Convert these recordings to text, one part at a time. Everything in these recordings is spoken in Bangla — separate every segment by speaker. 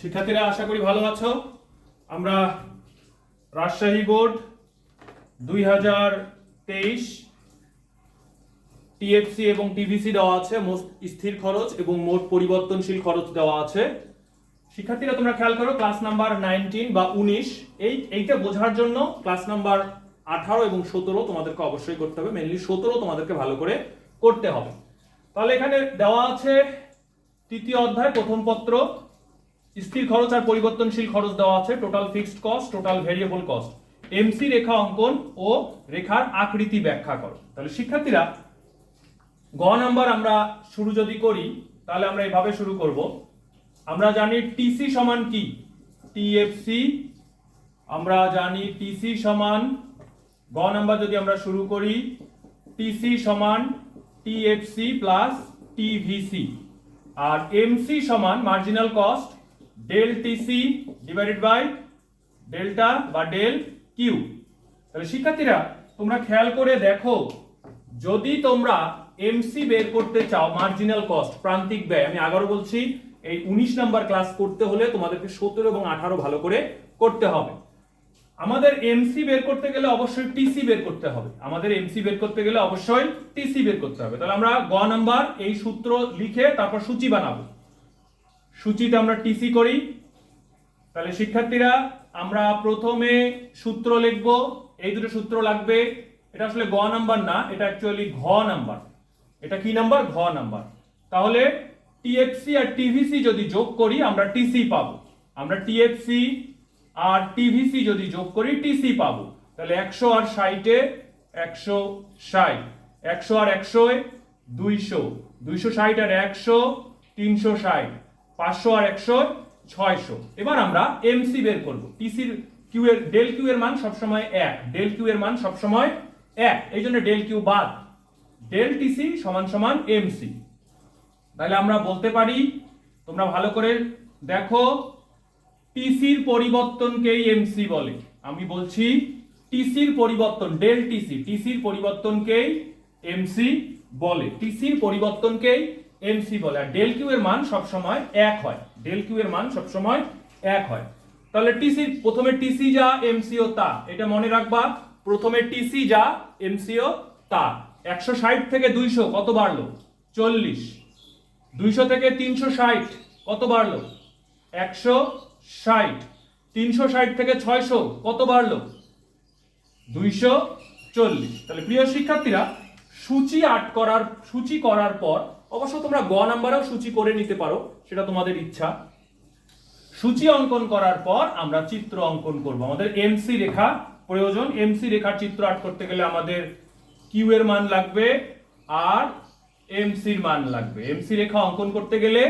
Speaker 1: শিক্ষার্থীরা, আশা করি ভালো আছো। আমরা রাজশাহী বোর্ড দুই হাজার তেইশ টিএফসি এবং টিভিসি দেওয়া আছে। মোট স্থির খরচ এবং মোট পরিবর্তনশীল খরচ দেওয়া আছে। শিক্ষার্থীরা, তোমরা খেয়াল করো, ক্লাস নাম্বার নাইনটিন বা উনিশ, এই, এইটা বোঝার জন্য ক্লাস নাম্বার আঠারো এবং সতেরো তোমাদেরকে অবশ্যই করতে হবে। মেনলি সতেরো তোমাদেরকে ভালো করে করতে হবে। তাহলে এখানে দেওয়া আছে তৃতীয় অধ্যায়, প্রথম পত্র। স্থির খরচ আর পরিবর্তনশীল খরচ দেওয়া আছে total fixed cost total variable cost MC রেখা অঙ্কন ও রেখার আকৃতি ব্যাখ্যা করো। তাহলে শিক্ষার্থীরা, গ নাম্বার আমরা শুরু যদি করি, তাহলে আমরা এভাবে শুরু করব। আমরা জানি টিসি সমান কি? টিএফসি আমরা জানি টিসি সমান, গ নাম্বার যদি আমরা শুরু করি টিসি সমান টিএফসি প্লাস টিভিসি আর এমসি সমান marginal cost del TC divided by delta বা ডেল কিউ তাহলে শিক্ষার্থীরা, তোমরা খেয়াল করে দেখো, যদি তোমরা এমসি বের করতে চাও মার্জিনাল কস্ট প্রান্তিক ব্যয়, আমি আবারও বলছি, এই উনিশ নাম্বার ক্লাস করতে হলে তোমাদেরকে সতেরো এবং আঠারো ভালো করে করতে হবে। আমাদের এমসি বের করতে গেলে অবশ্যই টিসি বের করতে হবে। আমাদের এমসি বের করতে গেলে অবশ্যই টিসি বের করতে হবে। তাহলে আমরা গ নাম্বার এই সূত্র লিখে তারপর সূচি বানাবো। সূচিতে আমরা টিসি করি। তাহলে শিক্ষার্থীরা, আমরা প্রথমে সূত্র লিখব। এই দুটো সূত্র লাগবে। এটা আসলে গ নাম্বার না, এটা অ্যাকচুয়ালি ঘ নাম্বার। এটা কি নাম্বার? ঘ নাম্বার। তাহলে টিএফসি আর টিভিসি যদি যোগ করি, আমরা টিসি পাবো। আমরা টিএফসি আর টিভিসি যদি যোগ করি টিসি পাবো। তাহলে একশো আর ষাটে একশো ষাট। একশো আর একশো দুইশো। দুইশো ষাট আর একশো, তিনশো ষাট। পাঁচশো আর একশো ছয়শো। এবার আমরা এমসি বের করব। টিসির কিউ এর ডেল কিউ এর মান সবসময় এক। ডেল কিউ এর মান সবসময় এক। এই জন্য ডেল কিউ বাদ। ডেল টিসি সমান সমান এমসি তাহলে আমরা বলতে পারি, তোমরা ভালো করে দেখো টিসির পরিবর্তনকেই এমসি বলে। আমি বলছি টিসির পরিবর্তন ডেল টিসি টিসির পরিবর্তনকেই এমসি বলে। টিসির পরিবর্তনকেই এমসি বলে, আর ডেল কিউ এর মান সবসময় এক হয়। ডেল কিউ এর মান সবসময় এক হয়। তাহলে টিসি প্রথমে টিসি যা এমসিও তা। এটা মনে রাখবা, প্রথমে টিসি যা এমসিও তা। একশো ষাট থেকে দুইশো, কত বাড়লো? চল্লিশ। দুইশো থেকে তিনশো ষাট, কত বাড়লো? একশো ষাট। তিনশো ষাট থেকে ছয়শো, কত বাড়লো? দুইশো চল্লিশ। তাহলে প্রিয় শিক্ষার্থীরা, সূচি আট করার, সূচি করার পর অবশ্য তোমরা গ নাম্বারেও সূচি করে নিতে পারো, সেটা তোমাদের ইচ্ছা। সূচি অঙ্কন করার পর আমরা চিত্র অঙ্কন করব। আমাদের এমসি রেখা প্রয়োজন। এমসি রেখার চিত্র আট করতে গেলে আমাদের কিউ এর মান লাগবে আর এমসির মান লাগবে। এমসি রেখা অঙ্কন করতে গেলে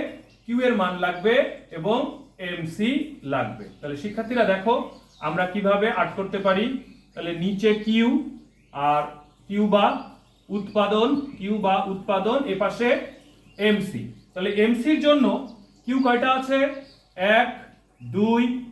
Speaker 1: কিউ এর মান লাগবে এবং এমসি লাগবে। তাহলে শিক্ষার্থীরা দেখো, আমরা কীভাবে আট করতে পারি? তাহলে নিচে কিউ আর কিউ বা উৎপাদন কিউ বা উৎপাদন, এ পাশে এমসি তাহলে এমসির জন্য কিউ কয়টা আছে? এক, দুই,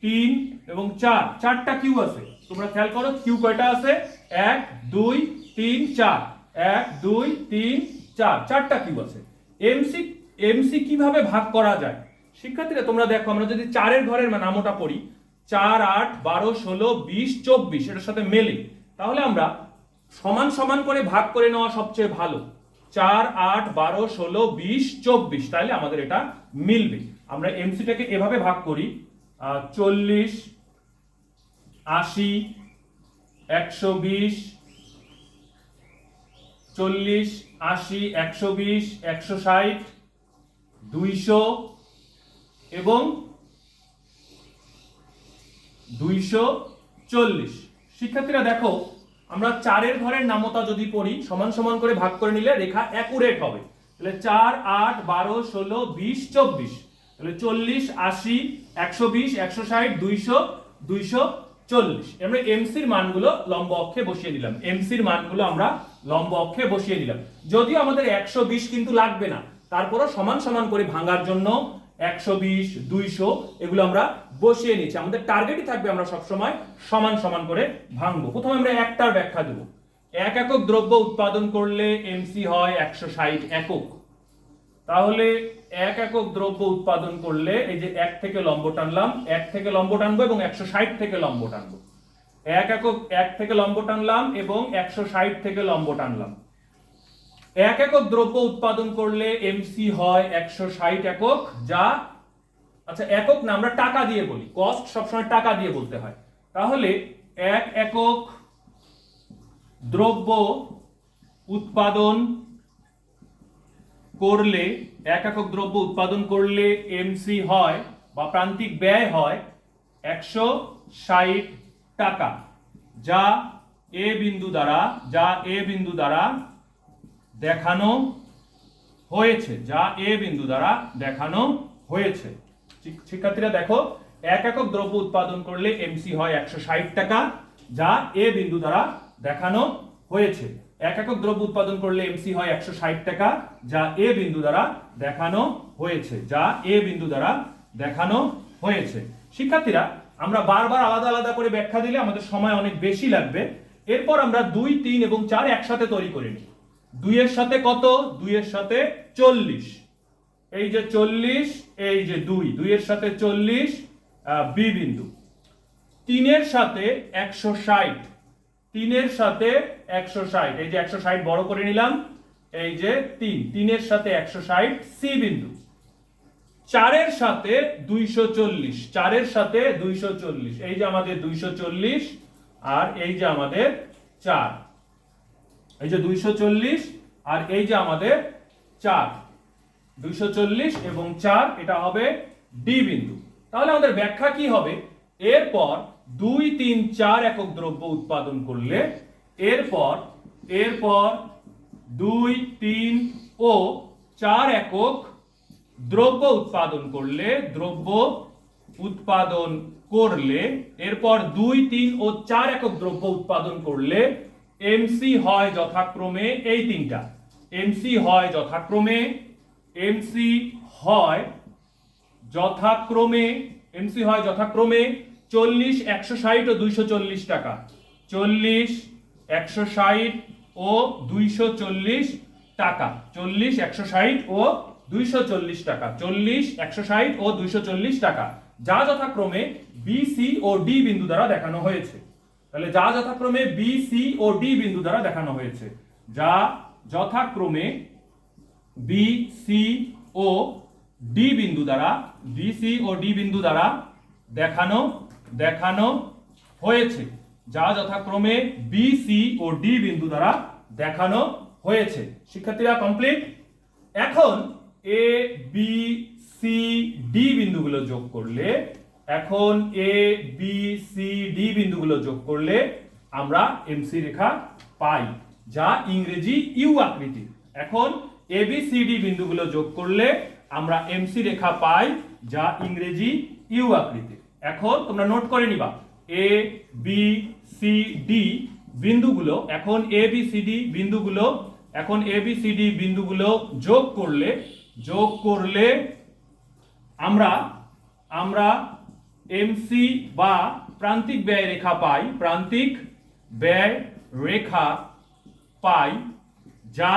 Speaker 1: তিন এবং চার। চারটা কিউ আছে। তোমরা খেয়াল করো কিউ কয়টা আছে? এক, দুই, তিন, চার। এক, দুই, তিন, চার। চারটা কিউ আছে। এমসি এমসি কীভাবে ভাগ করা যায়? শিক্ষার্থীরা, তোমরা দেখো, আমরা যদি চারের ঘরের নামটা পড়ি, চার, আট, বারো, ষোলো, বিশ, চব্বিশ, এটার সাথে মেলে। তাহলে আমরা সমান সমান করে ভাগ করে নেওয়া সবচেয়ে ভালো। চার, আট, বারো, ষোলো, বিশ, চব্বিশ তাহলে আমাদের এটা মিলবে। আমরা এমসিটাকে এভাবে ভাগ করি চল্লিশ, আশি, একশো বিশ, চল্লিশ, আশি, একশো বিশ, একশো ষাট, দুইশো এবং দুইশো চল্লিশ। শিক্ষার্থীরা দেখো আমরা চারের ঘরের নামতা যদি পড়ি, সমান সমান করে ভাগ করে নিলে রেখা অ্যাকুরেট হবে। তাহলে চার, আট, বারো, ষোলো, বিশ, চব্বিশ। তাহলে চল্লিশ, আশি, একশো বিশ, একশো ষাট, দুইশো দুইশো চল্লিশ। আমরা এমসির মানগুলো লম্ব অক্ষে বসিয়ে দিলাম। এমসির মানগুলো আমরা লম্ব অক্ষে বসিয়ে দিলাম। যদিও আমাদের একশো বিশ কিন্তু লাগবে না, তারপরও সমান সমান করে ভাঙার জন্য একশো বিশ, দুইশো, এগুলো আমরা বসিয়ে নিচ্ছি। আমাদের টার্গেটই থাকবে আমরা সবসময় সমান সমান করে ভাঙবো। প্রথমে আমরা একটার ব্যাখ্যা দেব। এক একক দ্রব্য উৎপাদন করলে এমসি হয় একশো ষাট একক। তাহলে এক একক দ্রব্য উৎপাদন করলে এই যে এক থেকে লম্ব টানলাম, এক থেকে লম্ব টানবো এবং একশো ষাট থেকে লম্ব টানবো। এক একক, এক থেকে লম্ব টানলাম এবং একশো ষাট থেকে লম্ব টানলাম। এক একক দ্রব্য উৎপাদন করলে এমসি হয় একশো ষাট একক, যা আচ্ছা একক না, আমরা টাকা দিয়ে বলি। কস্ট সবসময় টাকা দিয়ে বলতে হয়। তাহলে এক একক দ্রব্য উৎপাদন করলে, এক একক দ্রব্য উৎপাদন করলে এমসি হয় বা প্রান্তিক ব্যয় হয় একশো ষাট টাকা, যা এ বিন্দু দ্বারা, যা এ বিন্দু দ্বারা দেখানো হয়েছে, যা এ বিন্দু দ্বারা দেখানো হয়েছে। শিক্ষার্থীরা দেখো, এক একক দ্রব্য উৎপাদন করলে এমসি হয় একশো ষাট টাকা, যা এ বিন্দু দ্বারা দেখানো হয়েছে। এক একক দ্রব্য উৎপাদন করলে এমসি হয় একশো ষাট টাকা, যা এ বিন্দু দ্বারা দেখানো হয়েছে, যা এ বিন্দু দ্বারা দেখানো হয়েছে। শিক্ষার্থীরা, আমরা বারবার আলাদা আলাদা করে ব্যাখ্যা দিলে আমাদের সময় অনেক বেশি লাগবে। এরপর আমরা দুই, তিন এবং চার একসাথে তৈরি করে নিই। দুইয়ের সাথে কত? দুইয়ের সাথে চল্লিশ। এই যে চল্লিশ, এই যে দুই। দুইয়ের সাথে চল্লিশ বি বিন্দু। তিনের সাথে একশো ষাট। তিনের সাথে একশো ষাট। এই যে একশো ষাট বড় করে নিলাম, এই যে তিন। তিনের সাথে একশো ষাট, সি বিন্দু। চারের সাথে দুইশো চল্লিশ। চারের সাথে দুইশো চল্লিশ। এই যে আমাদের দুইশো চল্লিশ আর এই যে আমাদের চার। এই যে দুইশো চল্লিশ আর এই যে আমাদের চার। দুইশো চল্লিশ এবং চার, এটা হবে ডি বিন্দু। তাহলে আমাদের ব্যাখ্যা কি হবে? এরপর দুই, তিন, চার একক দ্রব্য উৎপাদন করলে এরপর এরপর দুই, তিন ও চার একক দ্রব্য উৎপাদন করলে, দ্রব্য উৎপাদন করলে, এরপর দুই, তিন ও চার একক দ্রব্য উৎপাদন করলে এমসি হয় যথাক্রমে এই তিনটা। এমসি হয় যথাক্রমে এমসি হয় যথাক্রমে এমসি হয় যথাক্রমে চল্লিশ, একশো ষাট ও দুইশো চল্লিশ টাকা। চল্লিশ, একশো ষাট ও দুইশো চল্লিশ টাকা। চল্লিশ, একশো ষাট ও দুইশো চল্লিশ টাকা। চল্লিশ, একশো ষাট ও দুইশো চল্লিশ টাকা। যা যথাক্রমে বি সি ও ডি বিন্দু দ্বারা দেখানো হয়েছে। তাহলে যা যথাক্রমে বি সি ও ডি বিন্দু দ্বারা দেখানো হয়েছে, যা যথাক্রমে বি সি ও ডি বিন্দু দ্বারা বি সি ও ডি বিন্দু দ্বারা দেখানো দেখানো হয়েছে, যা যথাক্রমে বি সি ও ডি বিন্দু দ্বারা দেখানো হয়েছে। শিক্ষার্থীরা কমপ্লিট এখন এ বি সি ডি বিন্দুগুলো যোগ করলে এখন এ বি সি ডি বিন্দুগুলো যোগ করলে আমরা এমসি রেখা পাই, যা ইংরেজি ইউ আকৃতির এখন এ বি সি ডি বিন্দুগুলো যোগ করলে আমরা এমসি রেখা পাই, যা ইংরেজি ইউ আকৃতির এখন তোমরা নোট করে নিবা এ বি সি ডি বিন্দুগুলো, এখন এ বি সি ডি বিন্দুগুলো, এখন এ বি সি ডি বিন্দুগুলো যোগ করলে যোগ করলে আমরা আমরা এমসি বা প্রান্তিক ব্যয় রেখা পাই, প্রান্তিক ব্যয় রেখা পাই যা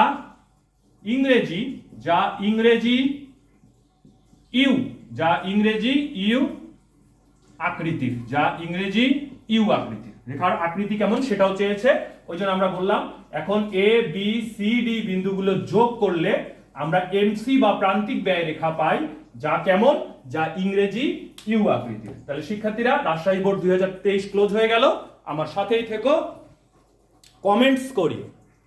Speaker 1: ইংরেজি যা ইংরেজি ইউ, যা ইংরেজি ইউ আকৃতির, যা ইংরেজি ইউ আকৃতির। রেখার আকৃতি কেমন সেটাও চেয়েছে, ওই জন্য আমরা বললাম, এখন এ বি সি ডি বিন্দুগুলো যোগ করলে আমরা এমসি বা প্রান্তিক ব্যয় রেখা পাই যা কেমন? যা ইংরেজি ইউ আকৃতির। তাহলে শিক্ষার্থীরা, রাজশাহী বোর্ড দুই হাজার তেইশ ক্লোজ হয়ে গেল। আমার সাথেই থেকো। কমেন্টস করিও